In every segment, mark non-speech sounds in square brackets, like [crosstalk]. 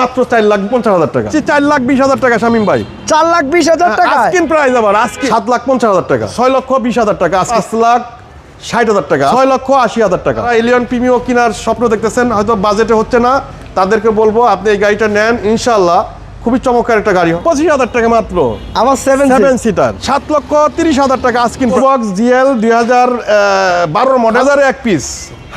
মাত্র চার লাখ পঞ্চাশ হাজার টাকা। চার লাখ বিশ হাজার টাকা শামিম ভাই। চার লাখ বিশ হাজার টাকা আজকিন প্রাইস আবার আজকে সাত লাখ পঞ্চাশ হাজার টাকা। ছয় লক্ষ বিশ হাজার টাকা পাঁচ লাখ ষাট হাজার টাকা। ছয় লক্ষ আশি হাজার টাকা। এলিয়ন প্রিমিও কেনার স্বপ্ন দেখতেছেন হয়তো বাজেটে হচ্ছে না। তাদেরকে বলব আপনি এই গাড়িটা নেন ইনশাল্লাহ খুবই চমৎকার একটা গাড়ি পঁচিশ হাজার টাকা মাত্র। আমার সেভেন সেভেন সিটার সাত লক্ষ তিরিশ হাজার টাকা আজকিন বক্স জিএল দুই হাজার বারোর মডেল হাজারে এক পিস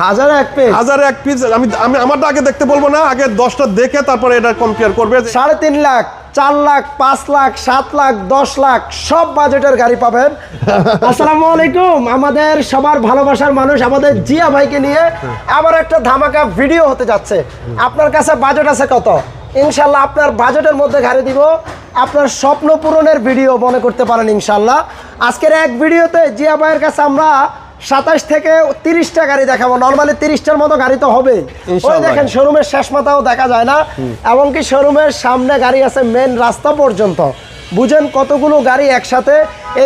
হাজার এক পেজ হাজারে এক পিস আমি আমি আমারটা আগে দেখতে বলব না আগে দশটা দেখে তারপরে এটা কম্পেয়ার করবে। সাড়ে তিন লাখ চার লাখ পাঁচ লাখ সাত লাখ দশ লাখ সব বাজেটের গাড়ি পাবেন। [laughs] আসসালামু আলাইকুম। আমাদের সবার ভালোবাসার মানুষ আমাদের জিয়া ভাইকে নিয়ে আবার একটা ধামাকা ভিডিও হতে যাচ্ছে। আপনার কাছে বাজেট আছে কত? ইনশাল্লাহ আপনার বাজেটের মধ্যে গাড়ি দিব। আপনার স্বপ্ন পূরণের ভিডিও মনে করতে পারেন ইনশাল্লাহ। আজকের এক ভিডিওতে জিয়া ভাইয়ের কাছে আমরা সাতাশ থেকে তিরিশটা গাড়ি দেখাবো। নর্মালি তিরিশটার মতো গাড়ি তো হবে। ওই দেখেন শোরুমের শেষ মাথাও দেখা যায় না। এমনকি শোরুমের সামনে গাড়ি আছে মেন রাস্তা পর্যন্ত। বুঝেন কতগুলো গাড়ি একসাথে?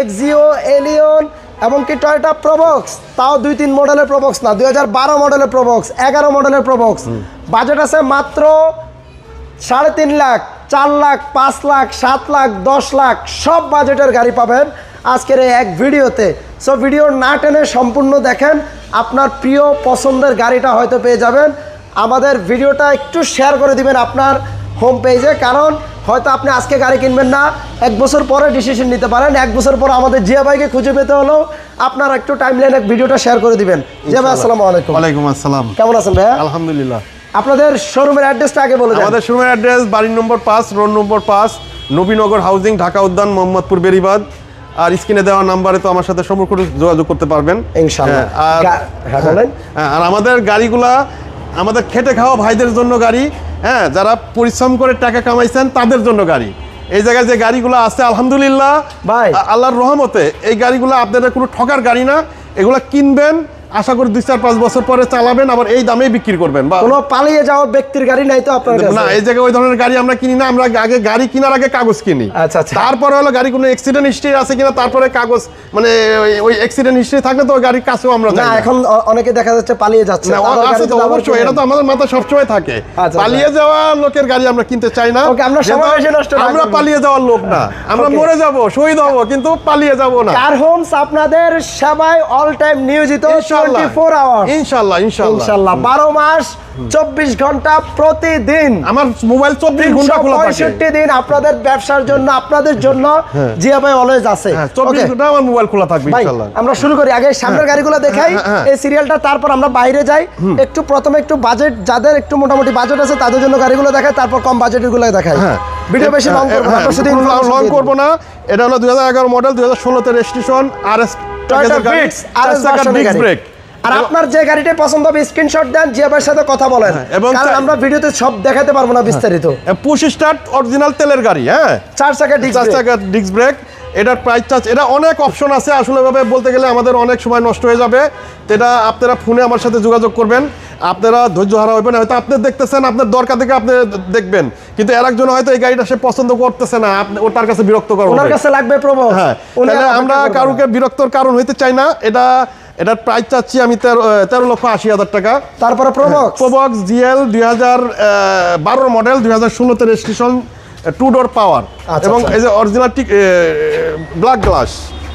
এক্সিও এলিয়ন এমনকি টয়টা প্রবক্স তাও দুই তিন মডেলের প্রবক্স না দুই হাজার বারো মডেলের প্রবক্স এগারো মডেলের প্রবক্স বাজেট আছে মাত্র সাড়ে তিন লাখ চার লাখ পাঁচ লাখ সাত লাখ দশ লাখ সব বাজেটের গাড়ি পাবেন। আজকের এই এক ভিডিওতে। সো ভিডিও না টেনে সম্পূর্ণ দেখেন। আপনার প্রিয় পছন্দের গাড়িটা হয়তো পেয়ে যাবেন। আমাদের ভিডিওটা একটু শেয়ার করে দিবেন আপনার হোম পেজে কারণ হয়তো আপনি আজকে গাড়ি কিনবেন না। এক বছর পরে ডিসিশন নিতে পারেন। এক বছর পর আমাদের জিয়া ভাইকে খুঁজে পেতে হলেও আপনার একটু টাইম লাইনে ভিডিওটা শেয়ার করে দিবেন। জিয়া ভাই আসসালামু আলাইকুম। ওয়ালাইকুম আসসালাম। কেমন আছেন ভাইয়া? আলহামদুলিল্লাহ। আপনাদের শোরুমের অ্যাড্রেসটা আগে বলে আমাদের শোরুমের অ্যাড্রেস বাড়ির নম্বর পাঁচ রোড নম্বর পাঁচ নবীনগর হাউজিং ঢাকা উদ্যান মোহাম্মদপুর বেরিবাদ আর স্ক্রিনে দেওয়া নাম্বারে তো আমার সাথে সম্পর্ক যোগাযোগ করতে পারবেন ইনশাআল্লাহ। হ্যাঁ, আর হ্যাঁ, হ্যাঁ, আর আমাদের গাড়িগুলা আমাদের খেটে খাওয়া ভাইদের জন্য গাড়ি হ্যাঁ যারা পরিশ্রম করে টাকা কামাইছেন তাদের জন্য গাড়ি এই জায়গায় যে গাড়িগুলো আছে আলহামদুলিল্লাহ ভাই। আল্লাহর রহমতে এই গাড়িগুলো আপনাদের কোনো ঠকার গাড়ি না এগুলো কিনবেন আশা করি দুই চার পাঁচ বছর পরে চালাবেন আবার এই দামেই বিক্রি করবেন বা কোনো পালিয়ে যাওয়া ব্যক্তির গাড়ি নাই তো আপনার না এই জায়গায় ওই ধরনের গাড়ি আমরা কিনি না আমরা আগে গাড়ি কেনার আগে কাগজ কিনি। আচ্ছা, আচ্ছা। তারপরে হলো গাড়ি কোনো অ্যাক্সিডেন্ট হিস্ট্রি আছে কিনা তারপরে কাগজ মানে ওই- অ্যাক্সিডেন্ট হিস্ট্রি থাকলে তো গাড়ির কাছেও আমরা না। এখন অনেকে দেখা যাচ্ছে পালিয়ে যাচ্ছে। না, আছে তো অবশ্যই এটা তো আমাদের মাথায় সবসময় থাকে। আচ্ছা, পালিয়ে যাওয়া লোকের গাড়ি আমরা কিনতে চাই না। ওকে, আমরা সময় বেশি নষ্ট আমরা পালিয়ে যাওয়ার লোক না। আমরা মরে যাব শহীদ হব কিন্তু পালিয়ে যাব না। কার হোমস আপনাদের সেবায় অল টাইম নিয়োজিত। 24 আওয়ার ইনশাআল্লাহ ইনশাআল্লাহ। ইনশাআল্লাহ। 12 মাস 24 ঘণ্টা প্রতিদিন। আমার মোবাইল চব্বিশ ঘণ্টা খোলা থাকে। 365 দিন আপনাদের ব্যবসার জন্য আপনাদের জন্য জিয়া ভাই অলওয়েজ আছে। হ্যাঁ? ঘণ্টা আমার মোবাইল খোলা থাকবে ইনশাআল্লাহ। আমরা শুরু করি। আগে সামনের গাড়িগুলো দেখাই। হ্যাঁ, হ্যাঁ। এই সিরিয়ালটা তারপর আমরা বাইরে যাই। একটু প্রথমে একটু বাজেট যাদের একটু মোটামুটি বাজেট আছে তাদের জন্য গাড়িগুলো দেখাই তারপর কম বাজেটেরগুলো দেখাই। হ্যাঁ। ভিডিও বেশি লং করব না, হ্যাঁ, লং করব না। এটা হলো দুই হাজার এগারো মডেল দুই হাজার ষোলোতে রেজিস্ট্রেশন আর এস ব্রেক আর আপনার যে গাড়িটা পছন্দ হবে স্ক্রিনশট দেন জিয়াবের সাথে কথা বলেন। হ্যাঁ, এবং আমরা ভিডিওতে সব দেখাতে পারব না বিস্তারিত। পুশ স্টার্ট অরিজিনাল তেলের গাড়ি হ্যাঁ। চার চাকা ডিস্ক চার চাকার ডিস্ক ব্রেক এটার প্রাইস চার্জ এটা অনেক অপশন আছে। আসলে ভাবে বলতে গেলে আমাদের অনেক সময় নষ্ট হয়ে যাবে। তো এটা আপনারা ফোনে আমার সাথে যোগাযোগ করবেন। আপনারা ধৈর্য হারা হবেন হয়তো আপনি দেখতেছেন আপনার দরকার থেকে আপনি দেখবেন। কিন্তু আর একজন হয়তো এই গাড়িটা সে পছন্দ করতেছে না। আপনি ও তার কাছে বিরক্ত করবে ওনার কাছে লাগবে প্রবো হ্যাঁ তাহলে আমরা কারুকে বিরক্তর কারণ হইতে চাই না। এটা এটার প্রাইস চাচ্ছি আমি তেরো লক্ষ আশি হাজার টাকা। তারপরে প্রবো প্রবক্স জিএল দুই হাজার বারোর মডেল দুই হাজার ষোলোতে রেজিস্ট্রেশন টু ডোর পাওয়ার এবং। এই যে অরিজিনাল ঠিক ব্ল্যাক গ্লাস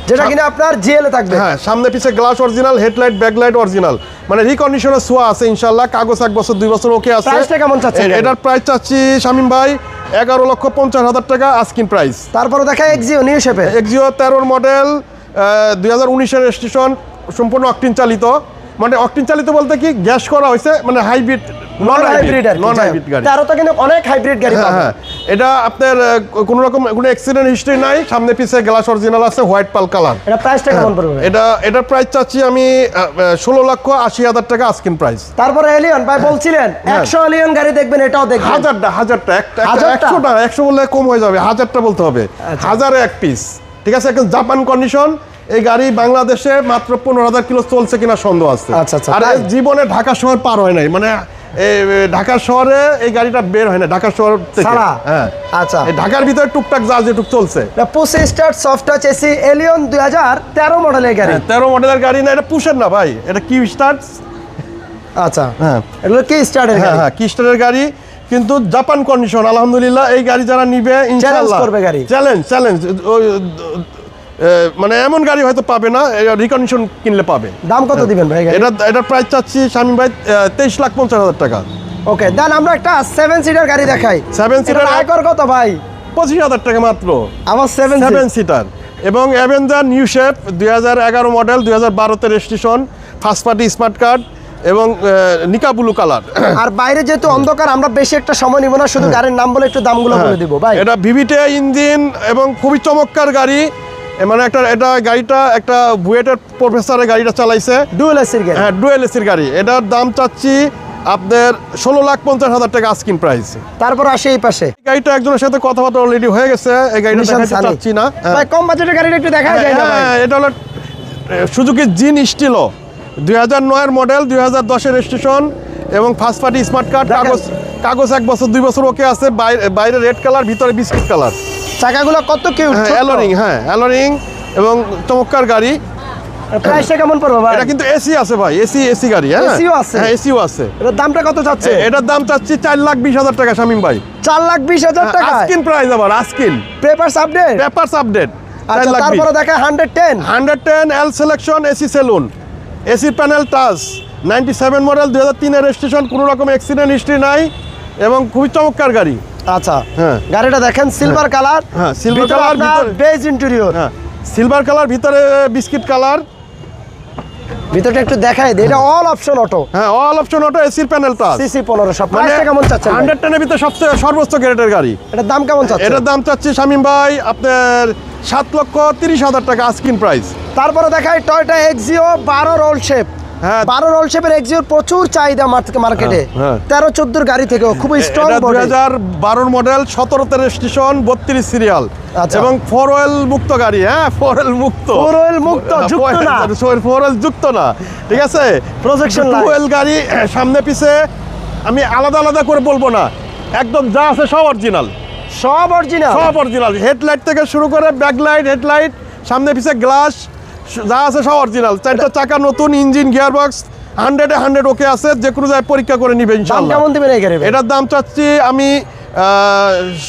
যেটা কিনা আপনার জিএল থাকবে। হ্যাঁ সামনে পিছে glass original headlight backlight original মানে রিকন্ডিশনের সোয়া আছে ইনশাল্লাহ কাগজ এক বছর দুই বছর ওকে আছে। Price টা কেমন চাচ্ছেন? এটার প্রাইস চাচ্ছি শামিম ভাই এগারো লক্ষ পঞ্চাশ হাজার টাকা আস্কিন প্রাইস তারপরে দেখা এক্সিও নিউ শেপে এক্সিও তেরোর মডেল দুই হাজার উনিশের রেজিস্ট্রেশন সম্পূর্ণ অকটিন চালিত। মানে অকটিন চালিত বলতে কি গ্যাস করা হয়েছে মানে hybrid non hybrid non hybrid গাড়ি। তারও তো কিন্তু অনেক হাইব্রিড গাড়ি হ্যাঁ হ্যাঁ। এটা আপনার কোনো রকম কোনো অ্যাক্সিডেন্ট হিস্ট্রি নাই সামনে পিছে গ্লাস অরিজিনাল আছে হোয়াইট পাল কালার এটা প্রাইসটা কেমন পড়বে? এটা এটার প্রাইস চাচ্ছি আমি ষোলো লক্ষ আশি হাজার টাকা আস্কিন প্রাইস তারপরে এলিয়ন ভাই বলছিলেন হ্যাঁ। একশো এলিয়ন গাড়ি দেখবেন এটাও দেখবেন। হাজারটা হাজারটা একটা? একশোটা একশো বললে কম হয়ে যাবে হাজারটা বলতে হবে। আচ্ছা। হাজারে এক পিস ঠিক আছে একদম জাপান কন্ডিশন এই গাড়ি বাংলাদেশে মাত্র পনেরো হাজার কিলো চলছে কিনা সন্দেহ আছে। আচ্ছা, আচ্ছা, আর জীবনে ঢাকা শহর পার হয় নাই। মানে এই, ঢাকা শহরে এই গাড়িটা বের হয় না ঢাকা শহর ছাড়া? হ্যাঁ। আচ্ছা। এই ঢাকার ভিতরে টুকটাক যা যেটুক চলছে। Push start soft touch AC Allion দুই হাজার তেরো মডেলের গাড়ি। হ্যাঁ, তেরো মডেলের গাড়ি না এটা পুষের না ভাই এটা কি স্টার্ট? আচ্ছা। হ্যাঁ। এগুলো কি স্টার্টের হ্যাঁ হ্যাঁ কিস্টারের গাড়ি কিন্তু জাপান কন্ডিশন আলহামদুলিল্লাহ এই গাড়ি যারা নিবে ইনশাআল্লাহ। করবে গাড়ি। চ্যালেঞ্জ চ্যালেঞ্জ মানে এমন গাড়ি হয়তো পাবে না রিকন্ডিশন কিনলে পাবে। দাম কত দিবেন ভাই এটা এটা প্রাইস চাচ্ছি শামীম ভাই তেইশ লাখ পঞ্চাশ হাজার টাকা। ওকে দেন আমরা একটা সেভেন সিটার গাড়ি দেখাই। Seven সিটার আয়কর কত ভাই? পঁচিশ হাজার টাকা মাত্র। আমার সেভেন সেভেন সিটার এবং অ্যাভেঞ্জার নিউ শেপ দুই হাজার এগারো মডেল দুই হাজার বারোতে registration first party smart card এবং নিকা ব্লু কালার আর বাইরে যেহেতু অন্ধকার আমরা বেশি একটা সময় নিব না শুধু গাড়ির নাম বলে একটু দামগুলো বলে দিব ভাই। হ্যাঁ। এটা ভিভিটে ইঞ্জিন এবং খুবই চমৎকার গাড়ি। মানে একটা এটা গাড়িটা একটা বুয়েটের প্রফেসরের গাড়িটা চালাইছে। ডুয়েল এসির গাড়ি। হ্যাঁ ডুয়েল এসির গাড়ি। এটার দাম চাচ্ছি আপনার ষোলো লাখ পঞ্চাশ হাজার টাকা আস্কিন প্রাইস। তারপর আসে এই পাশে। গাড়িটা একজনের সাথে কথাবার্তা অলরেডি হয়ে গেছে। এই গাড়িটা দেখাতে চাচ্ছি না। হ্যাঁ। কম বাজেটের গাড়িটা একটু দেখা যায় না হ্যাঁ, এটা হলো সুজুকি জিন স্টিলো দুই হাজার নয়ের মডেল দুই হাজার দশের রেজিস্ট্রেশন এবং ফার্স্ট পার্টি স্মার্ট কার্ড কাগজ কাগজ এক বছর দুই বছর ওকে আছে বাইরে বাইরে রেড কালার ভিতরে বিস্কিট কালার চাকাগুলো কত কিউট হ্যাঁ অ্যালোরিং হ্যাঁ অ্যালোরিং এবং চমৎকার গাড়ি। প্রাইসটা কেমন পড়বে ভাই? এটা কিন্তু এসি আছে ভাই এসি এসি গাড়ি হ্যাঁ। AC ও আছে? হ্যাঁ এসিও আছে। এটার দামটা কত চাচ্ছে? এটার দাম চাচ্ছি চার লাখ বিশ হাজার টাকা শামিম ভাই। চার লাখ বিশ হাজার টাকা আস্কিন প্রাইস আবার asking papers update papers update আচ্ছা তারপরে দেখা hundred ten hundred ten L selection AC saloon AC panel touch ninety seven model দু হাজার তিনের রেজিস্ট্রেশন কোনো রকম অ্যাক্সিডেন্ট হিস্ট্রি নাই এবং খুবই চমৎকার গাড়ি। আচ্ছা হ্যাঁ। গাড়িটা দেখেন সিলভার কালার হ্যাঁ, colour, ভিতরে- বেজ ইন্টেরিয়র হ্যাঁ সিলভার কালার ভিতরে বিস্কিট কালার ভিতরটা একটু দেখাই দিই এটা অল অপশন অটো হ্যাঁ অল অপশন অটো এসির প্যানেল টাচ সিসি পনেরোশো মানে প্রাইসটা কেমন চাচ্ছেন ভাই? হান্ড্রেড টেনের ভিতরে সবচেয়ে সর্বোচ্চ গ্রেডের গাড়ি। এটার দাম কেমন চাচ্ছেন? এটার দাম চাচ্ছি শামিম ভাই আপনার সাত লক্ষ তিরিশ হাজার টাকা আস্কিন প্রাইস তারপরে দেখাই টয়টা এক্সিও বারো রোল শেপ হ্যাঁ। বারো রোল শেপের এক্সিওর প্রচুর চাহিদা মার্কেটে হ্যাঁ, হ্যাঁ। তেরো চোদ্দোর গাড়ি থেকেও স্ট্রং দুই হাজার বারোর মডেল সতেরোতে রেজিস্ট্রেশন বত্রিশ সিরিয়াল আচ্ছা। এবং ফোর ওয়েল মুক্ত গাড়ি হ্যাঁ ফোর ওয়েল মুক্ত মুক্ত, যুক্ত না। ফোর ওয়েল যুক্ত না ঠিক আছে। ওয়েল গাড়ি সামনে পিছে আমি আলাদা আলাদা করে বলব না একদম যা আছে সব অরিজিনাল সব অরিজিনাল সব অরিজিনাল হেডলাইট থেকে শুরু করে ব্যাকলাইট হেডলাইট সামনে পিছে গ্লাস যা আছে সব অরিজিনাল চারটা চাকা নতুন ইঞ্জিন গিয়ার বক্স হান্ড্রেডে হান্ড্রেড ওকে আছে যে কোনো জায়গায় পরীক্ষা করে নিবে ইনশাল্লাহ কেমন দেবেন এটার দাম চাচ্ছি আমি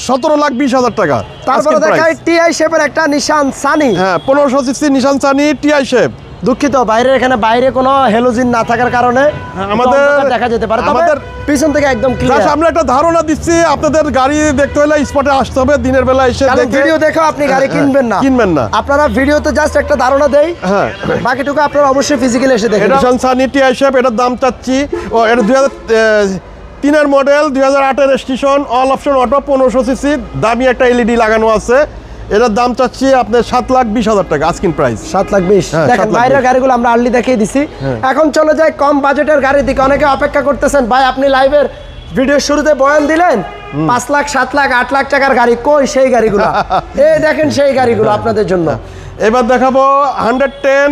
সতেরো লাখ বিশ হাজার টাকা। তারপরে দেখায়। টিআই শেপের একটা নিশান সানি হ্যাঁ পনেরোশো sixty Nissan Sunny TI shape দুঃখিত বাইরে এখানে বাইরে কোনো হেলোজিন না থাকার কারণে হ্যাঁ, আমাদের- দেখা যেতে পারে। আমাদের- পিছন থেকে একদম ক্লিয়ার আমরা একটা ধারণা দিচ্ছি আপনাদের গাড়ি দেখতে হলে স্পটে আসতে হবে দিনের বেলা এসে ভিডিও দেখে আপনি গাড়ি কিনবেন না। কিনবেন না। আপনারা ভিডিওতে জাস্ট একটা ধারণা দেই। হ্যাঁ। বাকিটুকু আপনারা অবশ্যই ফিজিক্যালি এসে দেখেন এটা নিশান সানি টিআই এটার দাম চাচ্ছি। ও এটা দুই হাজার তিনের মডেল দুই হাজার আটের স্টেশন অল অপশন অটো পনেরোশো সিসি দামি একটা এলইডি লাগানো আছে। এটার দাম চাচ্ছি আপনার সাত লাখ বিশ হাজার টাকা আস্কিন প্রাইস সাত লাখ বিশ। হ্যাঁ, দেখেন বাইরের গাড়িগুলো আমরা আর্লি দেখিয়ে দিছি। এখন চলে যায় কম বাজেটের গাড়ির দিকে। অনেকে অপেক্ষা করতেছেন ভাই আপনি লাইভের ভিডিওর শুরুতে বয়ান দিলেন? পাঁচ লাখ সাত লাখ আট লাখ টাকার গাড়ি কই সেই গাড়িগুলো? [laughs] এই দেখেন সেই গাড়িগুলো আপনাদের জন্য। এবার দেখাবো হান্ড্রেড টেন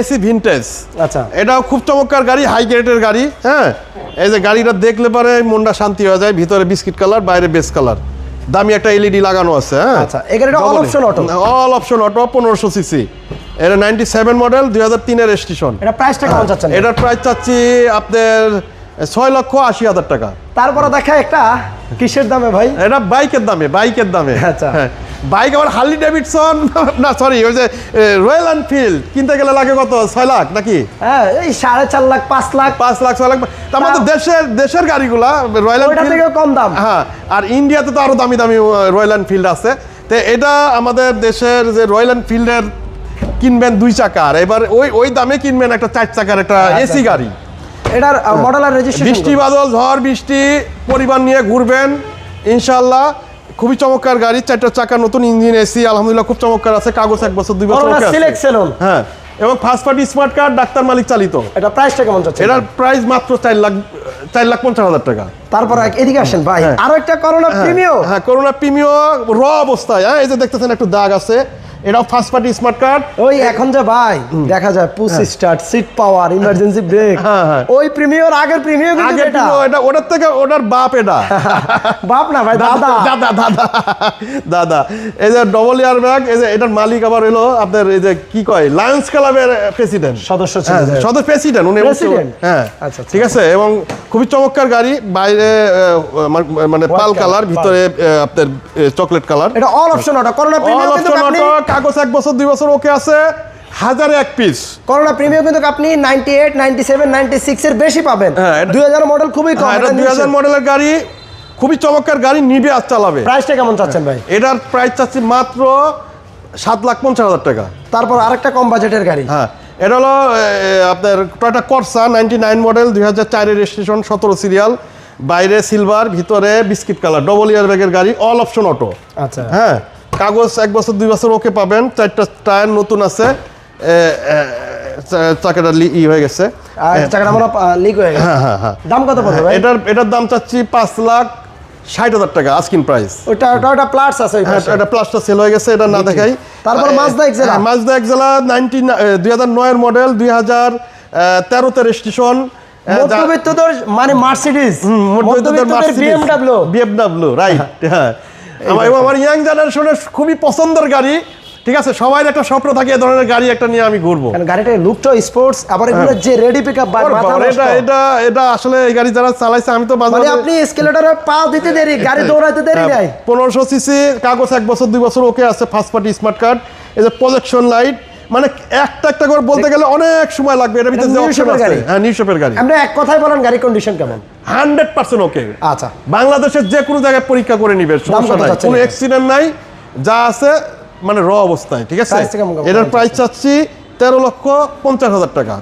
এসি ভিনটেজ আচ্ছা। এটাও খুব চমৎকার গাড়ি হাই গ্রেডের গাড়ি হ্যাঁ। এই যে গাড়িটা দেখলে পরে মনটা শান্তি হয়ে যায় ভিতরে বিস্কিট কালার বাইরে বেস কালার দামি একটা এলইডি লাগানো আছে হ্যাঁ? আচ্ছা, এই গাড়িটা option auto all option auto পনেরোশো সিসি এটা নাইনটি সেভেন মডেল দুই হাজার তিনের রেজিস্ট্রেশন এটা প্রাইসটা কেমন চাচ্ছেন? এটার প্রাইস চাচ্ছি আপনার ছয় লক্ষ আশি হাজার টাকা। তারপরে দেখা একটা কিসের দামে ভাই? এটা বাইকের দামে বাইকের দামে। আচ্ছা। হ্যাঁ বাইক আবার হার্লি ডেভিডসন? [laughs] না সরি ওই যে রয়্যাল এনফিল্ড। কিনতে গেলে লাগে কত? ছয় লাখ নাকি? হ্যাঁ এই সাড়ে চার লাখ পাঁচ লাখ। পাঁচ লাখ ছয় লাখ। তার মধ্যে দেশের দেশের গাড়িগুলা রয়্যাল এনফিল্ড কম দাম। হ্যাঁ আর ইন্ডিয়াতে তো আরও দামি দামি রয়্যাল এনফিল্ড আছে। তো এটা আমাদের দেশের যে রয়্যাল এনফিল্ডের কিনবেন দুই চাকার এবার ওই ওই দামে কিনবেন একটা চার চাকার একটা আচ্ছা, এসি গাড়ি। এটার মডেল আর বৃষ্টি বাদল ঝড় বৃষ্টি পরিবার নিয়ে ঘুরবেন ইনশাল্লাহ খুবই চমৎকার গাড়ি চারটা চাকা নতুন ইঞ্জিন এসি আলহামদুলিল্লাহ খুব চমৎকার আছে কাগজ এক বছর দুই বছর হ্যাঁ এবং first party smart card doctor মালিক চালিত। এটা প্রাইসটা কেমন যাচ্ছে? এটার প্রাইস মাত্র চার লাখ চার লাখ পঞ্চাশ হাজার টাকা। তারপর এদিকে আসেন ভাই। হ্যাঁ। আরও একটা করোনা প্রিমিও হ্যাঁ করোনা প্রিমিও র অবস্থায়। হ্যাঁ এই যে দেখতেছেন একটু দাগ আছে। এটাও ফার্স্ট পার্টি স্মার্ট কার্ড ওই এখন যে ভাই দেখা যায় push start seat power emergency brake হ্যাঁ, হ্যাঁ। ওই প্রিমিয়ার আগের প্রিমিয়ার কিন্তু এটা। এটা ওটার থেকে ওটার বাপ এটা। [laughs] বাপ না ভাই দাদা। [laughs] দাদা দাদা দাদা। এই যে ডবল ইয়ার ব্যাগ এই যে এটার মালিক আবার হলো আপনার এই যে কি কয় লায়ন্স ক্লাবের প্রেসিডেন্ট সদস্য ছিল। যে। সদস্য প্রেসিডেন্ট উনি? হ্যাঁ। আচ্ছা, আচ্ছা। ঠিক আছে এবং খুবই চমৎকার গাড়ি বাইরে মানে পাল কালার ভিতরে আপনার চকলেট কালার এটা all option auto Corona premium কিন্তু আপনি কাগজ এক বছর দুই বছর ওকে আছে হাজারে এক পিস করোনা প্রিমিয়াম কিন্তু আপনি 98 97 96 এর বেশি পাবেন। হ্যাঁ, এটা- 2000 মডেল খুবই কম হ্যাঁ এটা হাজার মডেলের গাড়ি খুবই চমৎকার গাড়ি নিবে আর চালাবে। প্রাইসটা কেমন চাচ্ছেন ভাই? এটার প্রাইস চাচ্ছি মাত্র সাত লাখ পঞ্চাশ হাজার টাকা। তারপর আরেকটা কম বাজেটের গাড়ি। হ্যাঁ এটা হলো আপনার Toyota Corsa ninety nine model দুই হাজার চারের রেজিস্ট্রেশন সতেরো সিরিয়াল বাইরে সিলভার ভিতরে বিস্কিট কালার ডবল ইয়ার ব্যাগের গাড়ি অল অপশন অটো আচ্ছা। হ্যাঁ কাগজ এক বছর দুই বছর ওকে পাবেন। চারটা টায়ার নতুন আছে। চাকাটা ই হয়ে গেছে। চাকাটা লিক হয়ে গেছে। হ্যাঁ হ্যাঁ হ্যাঁ। দাম কত পড়বে এটার এটার দাম চাচ্ছি পাঁচ লাখ ষাট হাজার টাকা আস্কিন প্রাইস ওটা টয়োটা প্লাস আছে হ্যাঁ এটা প্লাসটা সেল হয়ে গেছে এটা না দেখাই। তারপর Mazda Exela। Mazda Exela 90 দুই হাজার নয়ের মডেল দুই হাজার তেরোতে রেজিস্ট্রেশন মধ্যবিত্তদের মানে মার্সিডিজ মধ্যবিত্তদের বিএমডব্লিউ বিএমডব্লিউ রাইট হ্যাঁ। এবং আমার ইয়াং জেনারেশনের খুবই পছন্দের গাড়ি ঠিক আছে? সবাই একটা স্বপ্ন থাকে এ ধরনের গাড়ি একটা নিয়ে আমি ঘুরবো। কারণ গাড়িটার লুকটা স্পোর্টস আবার এগুলো যে রেডি পিকআপ বা মাথা এটা এটা এটা আসলে এই গাড়ি যারা চালাইছে আমি তো মাঝে মানে আপনি স্কেলেটরে পা দিতে দেরি গাড়ি দৌড়াতে দেরি হ্যাঁ, নাই। 1500 সিসি কাগজ এক বছর দুই বছর ওকে আছে ফার্স্ট পার্টি স্মার্ট কার্ড এই যে প্রজেকশন লাইট মানে একটা একটা করে বলতে গেলে অনেক সময় লাগবে এটার ভিতরে যে অপশন আছে। হ্যাঁ নিউ শেপের গাড়ি। আপনি এক কথায় বলেন গাড়ি কন্ডিশন কেমন? হান্ড্রেড পার্সেন্ট ওকে আচ্ছা। বাংলাদেশের যে কোনো জায়গায় পরীক্ষা করে নিবে সমস্যা নাই। কোনো অ্যাক্সিডেন্ট নাই যা আছে মানে র অবস্থায় ঠিক আছে? এটার প্রাইস চাচ্ছি তেরো লক্ষ পঞ্চাশ হাজার টাকা।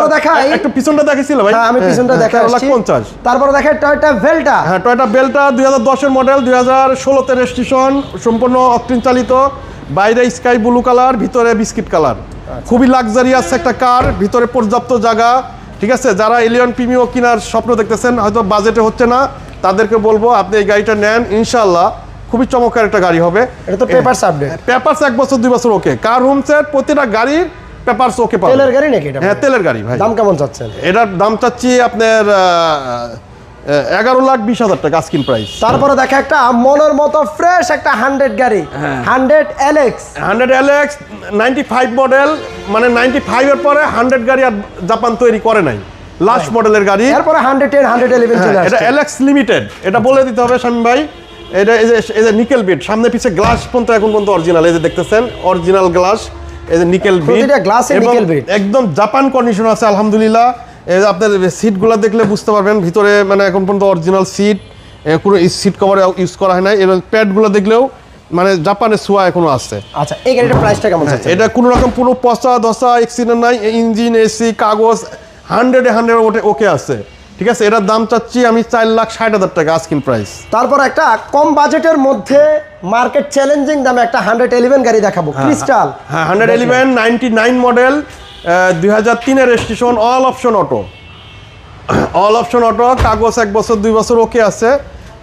লাখ- একটু পিছনটা দেখেছিল ভাই। হ্যাঁ আমি পিছনটা হ্যাঁ, দেখা তেরো লাখ পঞ্চাশ। তারপরে দেখেন টয়োটা ভেলটা হ্যাঁ টয়টা বেলটা দুই হাজার দশের মডেল দুই হাজার ষোলোতে রেজিস্ট্রেশন সম্পূর্ণ অকটিন চালিত। বাইরে স্কাই ব্লু কালার ভিতরে বিস্কিট কালার। খুবই লাক্সারিয়াস একটা কার ভিতরে পর্যাপ্ত জায়গা ঠিক আছে? যারা এলিয়ন প্রিমিও কেনার স্বপ্ন দেখতেছেন হয়তো বাজেটে হচ্ছে না তাদেরকে বলব আপনি এই গাড়িটা নেন ইনশাল্লাহ খুবই চমৎকার একটা গাড়ি হবে। এটা তো পেপারস আপডেট পেপারস এক বছর দুই বছর ওকে কার হোম সেট প্রতিটা গাড়ির পেপারস ওকে পাবে তেলের গাড়ি নাকি এটা? হ্যাঁ তেলের গাড়ি ভাই। দাম কেমন চাচ্ছেন? এটার দাম চাচ্ছি আপনার এগারো লাখ বিশ হাজার টাকা স্কিন প্রাইস তারপরে দেখা একটা মনের মতো ফ্রেশ একটা হান্ড্রেড গাড়ি। হ্যাঁ। Hundred LX hundred LX ninety five model মানে নাইনটি ফাইভের পরে হান্ড্রেড গাড়ি আর জাপান তৈরি করে নাই। লাস্ট মডেলের গাড়ি। এরপরে হান্ড্রেড টেন হান্ড্রেড ইলেভেন হ্যাঁ, এটা আসছে। এলএক্স লিমিটেড এটা বলে দিতে হবে শামীম ভাই। এটা এই যে এই যে নিকেল বিট সামনে পিছে গ্লাস পর্যন্ত এখন পর্যন্ত অরিজিনাল এই যে দেখতেছেন অরিজিনাল গ্লাস এই যে নিকেল বিট প্রতিটা glass-এ nickel bead। একদম জাপান কন্ডিশন আছে আলহামদুলিল্লাহ। আপনার সিটগুলো দেখলে বুঝতে পারবেন ভিতরে মানে এখন পর্যন্ত অরিজিনাল সিট কোনো সিট কভার ইউজ করা হয় না এবং প্যাডগুলো দেখলেও মানে জাপানের সোয়া এখনও আছে। আচ্ছা এই গাড়িটার প্রাইসটা কেমন আছে এটা কোনো রকম পুরো পচা দশা অ্যাক্সিডেন্ট নাই ইঞ্জিন এসি কাগজ হান্ড্রেডে হান্ড্রেড ওটে ওকে আছে। ঠিক আছে এটার দাম চাচ্ছি আমি চার লাখ ষাট হাজার টাকা আস্কিন প্রাইস তারপর একটা কম বাজেটের মধ্যে মার্কেট চ্যালেঞ্জিং দামে একটা হান্ড্রেড ইলেভেন গাড়ি দেখাবো। ক্রিস্টাল হ্যাঁ। Hundred eleven ninety nine model দুই হাজার তিনের registration all option auto all option auto কাগজ এক বছর দুই বছর ওকে আছে।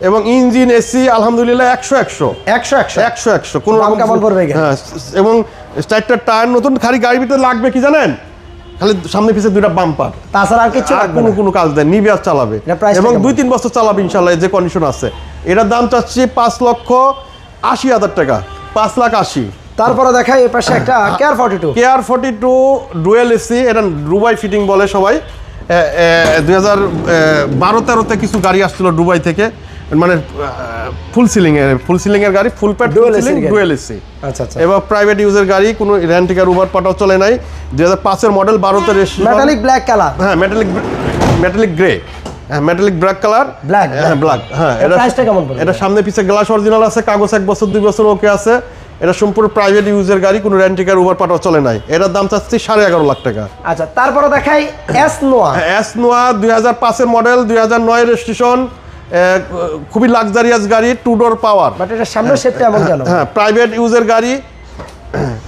এবং ইঞ্জিন এসি আলহামদুলিল্লাহ একশো একশো। একশো একশো। একশো একশো কোনো? হ্যাঁ এবং চারটা টায়ার নতুন খালি গাড়ির ভিতরে লাগবে কি জানেন? খালি সামনে পিছে দুইটা বাম্পার তাছাড়া আর কিছু আর কোনো। কোনো কাজ দেয় নিবে চালাবে। এবং দুই তিন বছর চালাবে ইনশাল্লাহ যে কন্ডিশন আছে। এটার দাম চাচ্ছি পাঁচ লক্ষ আশি হাজার টাকা। পাঁচ লাখ আশি। তারপরে দেখাই এই পাশে একটা care forty two care forty two dual AC এটা ডুবাই ফিটিং বলে সবাই। দুই হাজার বারো তেরোতে কিছু গাড়ি আসছিল ডুবাই থেকে। মানে ফুল সিলিং এর ফুল সিলিং এর গাড়ি full pad dual ceiling dual AC আচ্ছা আচ্ছা। এবার প্রাইভেট ইউজের গাড়ি কোনো র্যান্টিকার উবার পাটাও চলে নাই। দুই হাজার পাঁচের মডেল বারোতে মেটালিক ব্ল্যাক কালার হ্যাঁ মেটালিক মেটালিক গ্রে হ্যাঁ মেটালিক ব্ল্যাক কালার ব্ল্যাক হ্যাঁ ব্ল্যাক হ্যাঁ এর? এটা সামনে পিছে গ্লাস অরিজিনাল আছে কাগজ এক বছর দুই বছর ওকে আছে। এটা সম্পূর্ণ প্রাইভেট ইউজের গাড়ি কোনো রেন্টিকার উবার পাঠাও চলে নাই। এটার দাম চাচ্ছি সাড়ে এগারো লাখ টাকা। আচ্ছা তারপরে দেখাই এস নোয়া এস নোয়া দুই হাজার পাঁচের মডেল দুই হাজার নয় রেজিস্ট্রেশন খুবই লাক্সারিয়াস গাড়ি টু ডোর পাওয়ার বাট এটা সামনের শেপটা এমন কেন হ্যাঁ প্রাইভেট ইউজের গাড়ি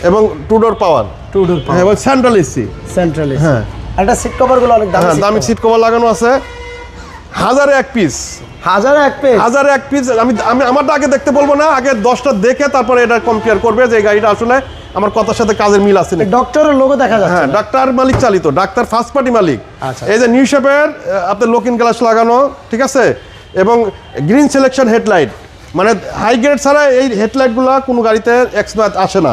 এবং two door power two door power এবং সেন্ট্রাল এসি সেন্ট্রাল এসি হ্যাঁ। একটা সিট কভারগুলো অনেক দামি হ্যাঁ দামি সিট কভার লাগানো আছে। হাজারে এক পিস হাজারে এক পেজ হাজারে এক পিস আমি আমি আমারটা আগে দেখতে বলব না আগে দশটা দেখে তারপরে এটা কম্পেয়ার করবে যে গাড়িটা আসলে আমার কথার সাথে কাজের মিল আছে ডক্টরের লোগো দেখা যাচ্ছে। হ্যাঁ ডাক্তার মালিক চালিত ডাক্তার ফার্স্ট পার্টি মালিক। আচ্ছা। এই যে নিউ শেপের আপনার লোকিন গ্লাস লাগানো ঠিক আছে? এবং গ্রিন সিলেকশন হেডলাইট মানে হাই গ্রেড ছাড়া এই হেডলাইটগুলো কোনো গাড়িতে এক্স আসে না।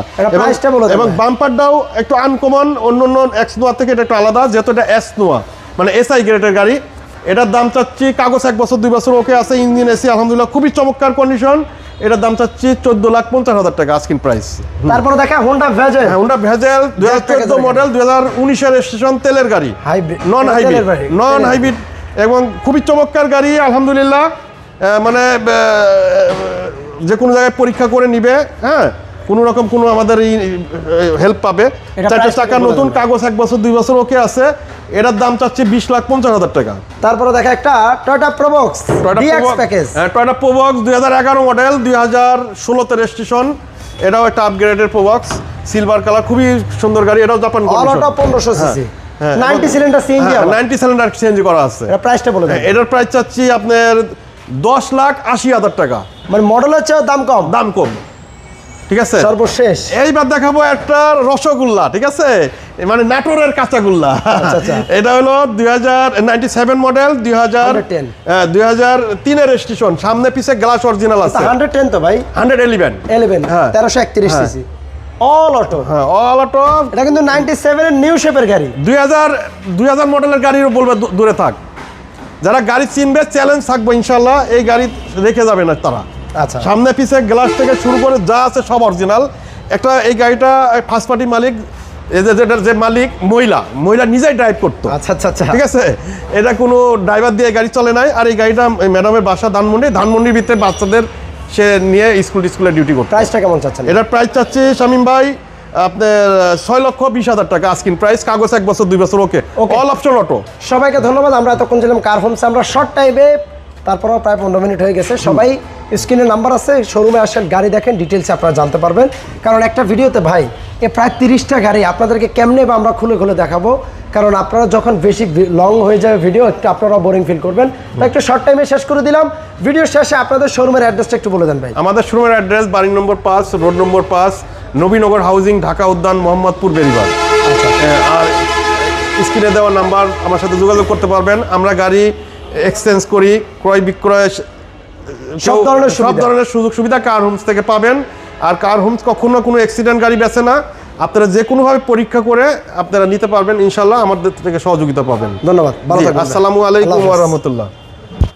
এবং-। বাম্পারটাও একটু আনকমন অন্য অন্য এক্স নোয়া থেকে এটা একটু আলাদা যেহেতু এটা এস নোয়া মানে এসআই গ্রেডের গাড়ি। এটার দাম চাচ্ছি কাগজ এক বছর দুই বছর ওকে আছে ইঞ্জিন এসি আলহামদুলিল্লাহ খুবই চমৎকার কন্ডিশন এটার দাম চাচ্ছি চোদ্দ লাখ পঞ্চাশ হাজার টাকা আস্কিন প্রাইস তারপরে দেখা হোন্ডা ভেজেল হোন্ডা ভেজেল দুই হাজার চোদ্দ মডেল দুই হাজার উনিশের স্টেশন তেলের গাড়ি। Hybrid। Non hybrid non. Hybrid এবং খুবই চমৎকার গাড়ি আলহামদুলিল্লাহ। মানে যে কোনো জায়গায় পরীক্ষা করে নিবে হ্যাঁ। কোনো রকম কোনো আমাদের এই হেল্প পাবে। চারটে টাকা নতুন কাগজ এক বছর দুই বছর ওকে আছে। এটার দাম চাচ্ছে বিশ লাখ পঞ্চাশ হাজার টাকা। তারপরে দেখা একটা টয়োটা প্রবক্স টয়টা প্রোবক্স দুই হাজার এগারো মডেল দুই হাজার ষোলোতে রেজিস্ট্রেশন এটাও একটা আপগ্রেডেড প্রোবক্স সিলভার কালার খুবই সুন্দর গাড়ি। এটাও জাপান পনেরোশো CC ninety cylinder CNG ninety cylinder change করা আছে। এটা প্রাইসটা বলে দেন হ্যাঁ, এটার প্রাইস চাচ্ছি আপনার দশ লাখ আশি হাজার টাকা। মানে মডেলের চেয়েও দাম কম। দাম কম। ঠিক আছে? সর্বশেষ। এইবার দেখাবো একটা রসগোল্লা ঠিক আছে? মানে নাটোরের কাঁচাগোল্লা আচ্ছা, আচ্ছা। [laughs] এটা হলো দুই মডেল দুই হাজার দুই হাজার তিনের স্টেশন সামনে পিছে গ্লাস অরিজিনাল আছে। হান্ড্রেড টেন তো ভাই? হান্ড্রেড এলিভেন এলেভেন হ্যাঁ। তেরোশো একত্রিশ হ্যাঁ। সিসি অল অটো হ্যাঁ অল অটো এটা কিন্তু নাইনটি সেভেনের নিউ শেপের গাড়ি। দুই হাজার দুই হাজার মডেলের বলবে দূরে থাক। যারা গাড়ি চিনবে চ্যালেঞ্জ থাকবে ইনশাল্লাহ এই গাড়ি রেখে যাবে না তারা। আচ্ছা। সামনে পিছে গ্লাস থেকে শুরু করে যা আছে সব অরিজিনাল একটা এই গাড়িটা ফার্স্ট পার্টি মালিক যে যেটার যে মালিক মহিলা। মহিলা নিজেই ড্রাইভ করতো। আচ্ছা আচ্ছা আচ্ছা। ঠিক আছে? এটা কোনো ড্রাইভার দিয়ে গাড়ি চলে নাই। আর এই গাড়িটা ম্যাডামের বাসা ধানমন্ডি। ধানমন্ডির ভিতরে বাচ্চাদের সে নিয়ে স্কুল স্কুলে ডিউটি করতো। প্রাইসটা কেমন চাচ্ছেন? এটার প্রাইস চাচ্ছি শামিম ভাই আপনার ছয় লক্ষ বিশ হাজার টাকা আস্কিন প্রাইস কাগজ এক বছর দুই বছর ওকে. অল অপশন অটো সবাইকে ধন্যবাদ। আমরা এতক্ষণ ছিলাম কার হোমসে আমরা শর্ট টাইমে তারপরেও প্রায় পনেরো মিনিট হয়ে গেছে। সবাই স্ক্রিনে নাম্বার আছে শোরুমে আসেন গাড়ি দেখেন ডিটেলসে আপনারা জানতে পারবেন। কারণ একটা ভিডিওতে ভাই এ প্রায় তিরিশটা গাড়ি আপনাদেরকে কেমনে বা আমরা খুলে খুলে দেখাবো? কারণ আপনারা যখন বেশি লং হয়ে যাবে ভিডিও একটু আপনারা বোরিং ফিল করবেন। তাই একটু শর্ট টাইমে শেষ করে দিলাম। ভিডিও শেষে আপনাদের শোরুমের অ্যাড্রেসটা একটু বলে দেন ভাই। আমাদের শোরুমের অ্যাড্রেস বাড়ি নম্বর পাঁচ রোড নম্বর পাঁচ নবীনগর হাউজিং ঢাকা উদ্যান মোহাম্মদপুর বেরিবার আর স্ক্রিনে দেওয়া নাম্বার আমার সাথে যোগাযোগ করতে পারবেন। আমরা গাড়ি এক্সচেঞ্জ করি ক্রয় বিক্রয় সব ধরনের সব ধরনের সুযোগ সুবিধা কার হোমস থেকে পাবেন। আর কার হোমস কখনো কোনো অ্যাক্সিডেন্ট গাড়ি বেছে না। আপনারা যে কোনোভাবে পরীক্ষা করে আপনারা নিতে পারবেন ইনশাল্লাহ আমাদের থেকে সহযোগিতা পাবেন। ধন্যবাদ। আসসালামু আলাইকুম রাহমাতুল্লাহ।